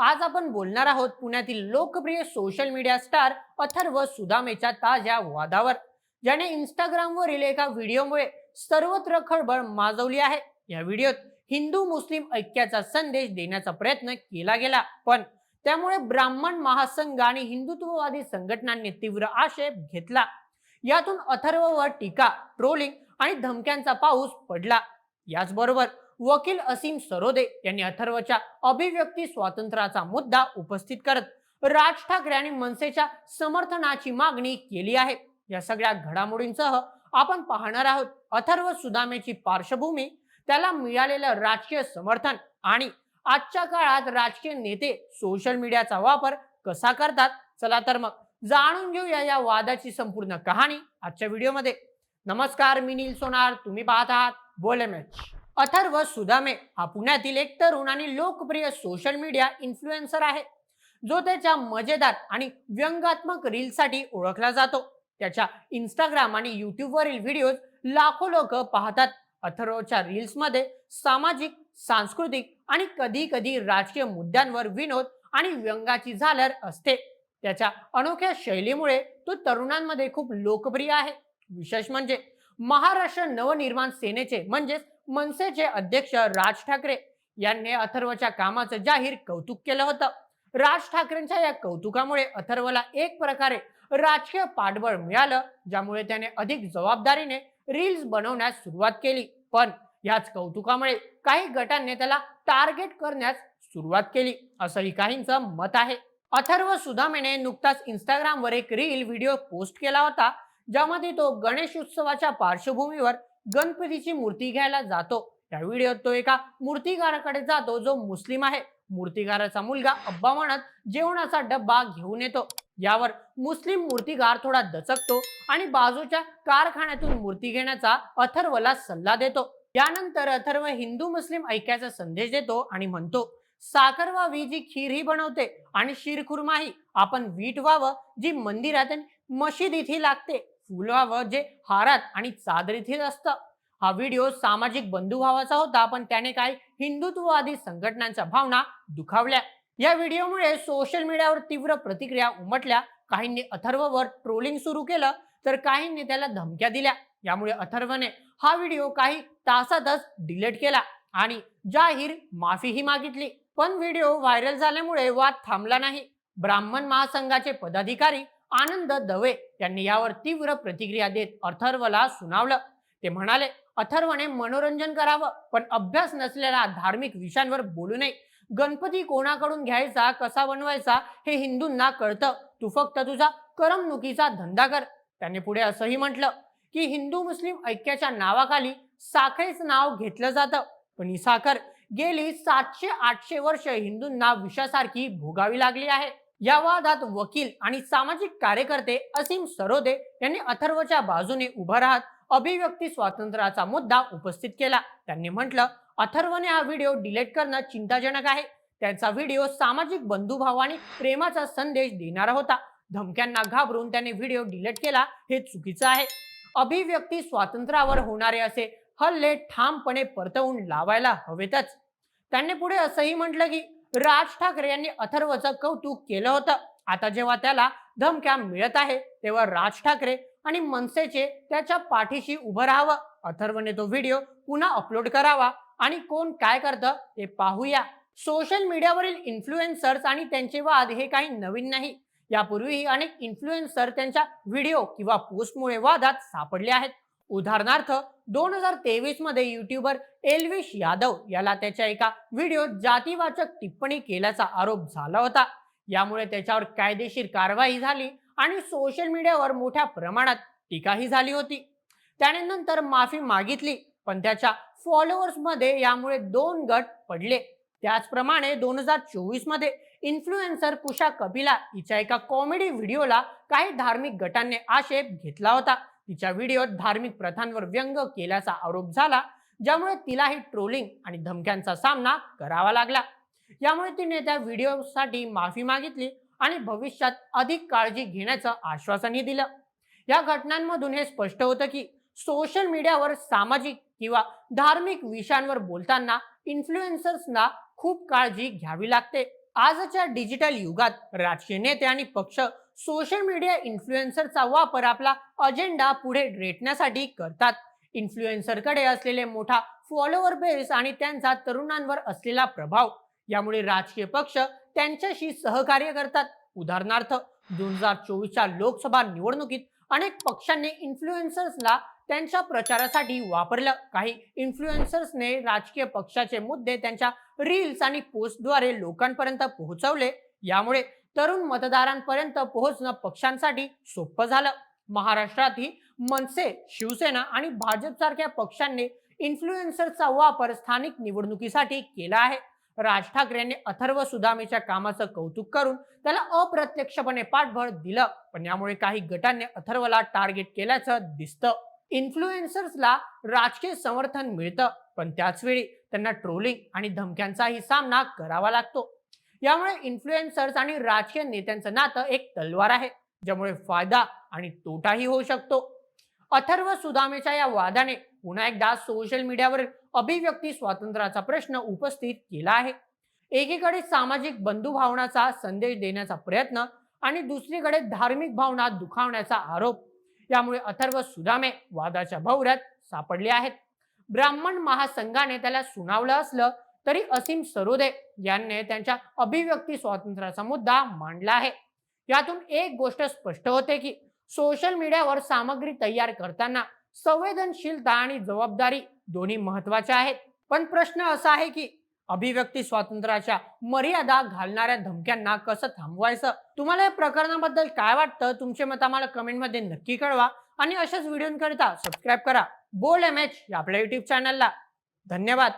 आज आपण बोलणार आहोत पुण्यातील लोकप्रिय सोशल मीडिया स्टार अथर्व सुदामेच्या ताज्या वादावर ज्याने इंस्टाग्रामवरील एका व्हिडिओमुळे सर्वत्र खळबळ माजवली आहे. या व्हिडिओत हिंदू मुस्लिम ऐक्याचा संदेश देण्याचा प्रयत्न केला गेला पण त्यामुळे ब्राह्मण महासंघ आणि हिंदुत्ववादी संघटनांनी तीव्र आक्षेप घेतला. यातून अथर्ववर टीका ट्रोलिंग आणि धमक्यांचा पाऊस पडला. याचबरोबर वकील असीम सरोदे यांनी अथर्वच्या अभिव्यक्ती स्वातंत्र्याचा मुद्दा उपस्थित करत राज ठाकरे आणि मनसेच्या समर्थनाची मागणी केली आहे. या सगळ्या घडामोडींसह आपण पाहणार आहोत अथर्व सुदामेची पार्श्वभूमी त्याला मिळालेलं राजकीय समर्थन आणि आजच्या काळात राजकीय नेते सोशल मीडियाचा वापर कसा करतात? चला तर मग जाणून घेऊया या वादाची संपूर्ण कहाणी आजच्या व्हिडिओमध्ये नमस्कार मी नील सोनार तुम्ही पाहत आहात बोले मॅच. अथर्व सुदामे हा पुण्यातील एक तरुण आणि लोकप्रिय सोशल मीडिया इन्फ्लुएन्सर आहे. जो त्याच्या मजेदार आणि व्यंगात्मक रीलसाठी ओळखला जातो. त्याच्या इंस्टाग्राम आणि युट्यूबवरील व्हिडिओज लाखो लोक पाहतात. अथर्वच्या रील्समध्ये सामाजिक सांस्कृतिक आणि कधी कधी राजकीय मुद्द्यांवर विनोद आणि व्यंगाची झालर असते. त्याच्या अनोख्या शैलीमुळे तो तरुणांमध्ये खूप लोकप्रिय आहे. विशेष म्हणजे महाराष्ट्र नवनिर्माण सेनेचे म्हणजेच मनसेचे अध्यक्ष राज ठाकरे यांनी अथर्वच्या कामाचं जाहीर कौतुक केलं होतं. राज ठाकरेंच्या या कौतुकामुळे अथर्वला एक प्रकारे राजकीय पाठबळ मिळालं ज्यामुळे त्याने अधिक जबाबदारीने रील्स बनवण्यास सुरुवात केली. पण याच कौतुकामुळे काही गटांनी त्याला टार्गेट करण्यास सुरुवात केली असंही काहींचं मत आहे. अथर्व सुदामेने नुकताच इंस्टाग्रामवर एक रील व्हिडिओ पोस्ट केला होता ज्यामध्ये तो गणेश उत्सवाच्या पार्श्वभूमीवर गणपतीची मूर्ती घ्यायला जातो. त्या व्हिडिओत तो एका मूर्तीकाराकडे जातो जो मुस्लिम आहे. मूर्तीकाराचा मुलगा अब्बा म्हणत जेवणाचा डब्बा घेऊन येतो. यावर मुस्लिम मूर्तीकार थोडा दचकतो आणि बाजूच्या कारखान्यातून मूर्ती घेण्याचा अथर्वला सल्ला देतो. यानंतर अथर्व हिंदू मुस्लिम ऐक्याचा संदेश देतो आणि म्हणतो साखर व्हावी जी खीर ही बनवते आणि शिरखुरमाही आपण वीट व्हावं जी मंदिरात आणि मशिदीतही लागते. फुलावर जे हारात आणि चादरीतील असतं. हा व्हिडिओ सामाजिक बंधुभावाचा होता पण त्याने काही हिंदुत्ववादी संघटनांच्या भावना दुखावल्या. या व्हिडिओमुळे सोशल मीडियावर तीव्र प्रतिक्रिया उमटल्या. काहींनी अथर्ववर ट्रोलिंग सुरू केलं तर काहींनी त्याला धमक्या दिल्या. यामुळे अथर्वने हा व्हिडिओ काही तासातच डिलीट केला आणि जाहीर माफीही मागितली. पण व्हिडिओ व्हायरल झाल्यामुळे वाद थांबला नाही. ब्राह्मण महासंघाचे पदाधिकारी आनंद दवे यांनी यावर तीव्र प्रतिक्रिया देत अथर्वला सुनावलं. ते म्हणाले अथर्वने मनोरंजन करावं पण अभ्यास नसलेल्या धार्मिक विषयांवर बोलू नये. गणपती कोणाकडून घ्यायचा कसा बनवायचा हे हिंदूंना कळतं. तू फक्त तुझा करमणुकीचा धंदा कर. त्याने पुढे असंही म्हटलं की हिंदू मुस्लिम ऐक्याच्या नावाखाली साखरेच नाव घेतलं जातं. पण ही साखर गेली सातशे आठशे वर्ष हिंदूंना विषासारखी भोगावी लागली आहे. या वादात वकील आणि सामाजिक कार्यकर्ते असीम सरोदे यांनी अथर्वच्या बाजूने उभं राहत अभिव्यक्ती स्वातंत्र्याचा मुद्दा उपस्थित केला. त्यांनी म्हटलं अथर्वने हा व्हिडिओ डिलीट करणं चिंताजनक आहे. त्यांचा व्हिडिओ सामाजिक बंधुभाव आणि प्रेमाचा संदेश देणारा होता. धमक्यांना घाबरून त्याने व्हिडिओ डिलीट केला हे चुकीचं आहे. अभिव्यक्ती स्वातंत्र्यावर होणारे असे हल्ले ठामपणे परतवून लावायला हवेतच. त्यांनी पुढे असंही म्हटलं की राज ठाकरे यांनी अथर्वचं कौतुक केलं होतं. आता जेव्हा त्याला धमक्या मिळत आहे तेव्हा राज ठाकरे आणि मनसेचे त्याच्या पाठीशी उभं राहावं. अथर्वने तो व्हिडिओ पुन्हा अपलोड करावा. आणि कोण काय करतं ते पाहूया. सोशल मीडियावरील इन्फ्लुएन्सर्स आणि त्यांचे वाद हे काही नवीन नाही. यापूर्वीही अनेक इन्फ्लुएन्सर त्यांच्या व्हिडिओ किंवा पोस्टमुळे वादात सापडले आहेत. उदाहरणार्थ दोन हजार तेवीसमध्ये युट्यूबर एल्विश यादव याला त्याच्या एका व्हिडिओत जातीवाचक टिप्पणी केल्याचा आरोप झाला होता. यामुळे त्याच्यावर कायदेशीर कारवाई झाली आणि सोशल मीडियावर मोठ्या प्रमाणात टीकाही झाली होती. त्याने नंतर माफी मागितली पण त्याच्या फॉलोअर्समध्ये यामुळे दोन गट पडले. त्याचप्रमाणे दोन हजार चोवीसमध्ये इन्फ्लुएन्सर कुशा कपिला हिच्या एका कॉमेडी व्हिडिओला काही धार्मिक गटांनी आक्षेप घेतला होता. तिच्या व्हिडिओत धार्मिक प्रथांवर व्यंग केल्याचा आरोप झाला ज्यामुळे तिलाही ट्रोलिंग आणि धमक्यांचा सामना करावा लागला. यामुळे तिने त्या व्हिडिओसाठी माफी मागितली आणि भविष्यात अधिक काळजी घेण्याचं आश्वासनही दिलं. या घटनांमधून हे स्पष्ट होतं की सोशल मीडियावर सामाजिक किंवा धार्मिक विषयांवर बोलताना इन्फ्लुएन्सर्सना खूप काळजी घ्यावी लागते. आजच्या डिजिटल युगात राजकीय नेते आणि पक्ष सोशल मीडिया इन्फ्लुएन्सरचा वापर आपला अजेंडा पुढे रेटण्यासाठी करतात. इन्फ्लुएन्सरकडे असलेले मोठा फॉलोअर बेस आणि त्यांचा तरुणांवर असलेला प्रभाव यामुळे राजकीय पक्ष त्यांच्याशी सहकार्य करतात. उदाहरणार्थ दोन हजार चोवीसच्या लोकसभा निवडणुकीत अनेक पक्षांनी इन्फ्लुएन्सर्सला त्यांच्या प्रचारासाठी वापरलं. काही इन्फ्लुएन्सर्सने राजकीय पक्षाचे मुद्दे त्यांच्या रील्स आणि पोस्टद्वारे लोकांपर्यंत पोहोचवले. यामुळे तरुण मतदारांपर्यंत पोहोचणं पक्षांसाठी सोपं झालं. महाराष्ट्रातही मनसे शिवसेना आणि भाजप सारख्या पक्षांनी इन्फ्लुएन्सरचा वापर स्थानिक निवडणुकीसाठी केला आहे. राज ठाकरेंनी अथर्व सुदामेच्या कामाचं कौतुक करून त्याला अप्रत्यक्षपणे पाठबळ दिलं. पण यामुळे काही गटांनी अथर्वला टार्गेट केल्याचं दिसतं. इन्फ्लुएन्सर्सला राजकीय समर्थन मिळतं पण त्याच वेळी त्यांना ट्रोलिंग आणि धमक्यांचाही सामना करावा लागतो. यामुळे इन्फ्लुएन्सर्स आणि राजकीय नेत्यांचं नातं एक तलवार आहे ज्यामुळे फायदा आणि तोटाही होऊ शकतो. अथर्व सुदामेच्या या वादाने पुन्हा एकदा सोशल मीडियावर अभिव्यक्ती स्वातंत्र्याचा प्रश्न उपस्थित केला आहे. एकीकडे सामाजिक बंधुभावनाचा संदेश देण्याचा प्रयत्न आणि दुसरीकडे धार्मिक भावना दुखावण्याचा आरोप यामुळे अथर्व सुदामे वादाच्या भवऱ्यात सापडले आहेत. ब्राह्मण महासंघाने त्याला सुनावलं असलं तरी असीम सरोदे यांनी त्यांच्या अभिव्यक्ती स्वातंत्र्याचा मुद्दा मांडला आहे. यातून एक गोष्ट स्पष्ट होते की सोशल मीडियावर सामग्री तयार करताना संवेदनशीलता आणि जबाबदारी दोन्ही महत्त्वाच्या आहेत. पण प्रश्न असा आहे की अभिव्यक्ती स्वातंत्र्याच्या मर्यादा घालणाऱ्या धमक्यांना कसं थांबवायचं? तुम्हाला या प्रकरणाबद्दल काय वाटतं? तुमचे मत आम्हाला कमेंटमध्ये नक्की कळवा. आणि अशाच व्हिडिओंकरिता सबस्क्राईब करा. बोल एम एच या आपल्या युट्यूब चॅनलला धन्यवाद.